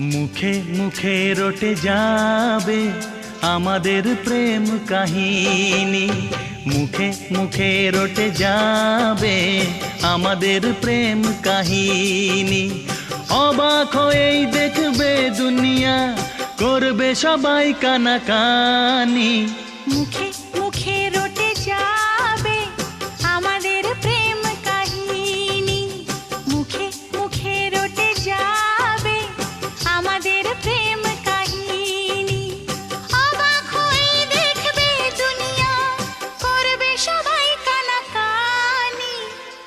মুখে মুখে রটে যাবে আমাদের প্রেম কাহিনী। মুখে মুখে রটে যাবে আমাদের প্রেম কাহিনী। অবাক হয়েই দেখবে দুনিয়া, করবে সবাই কানাকানি। মুখে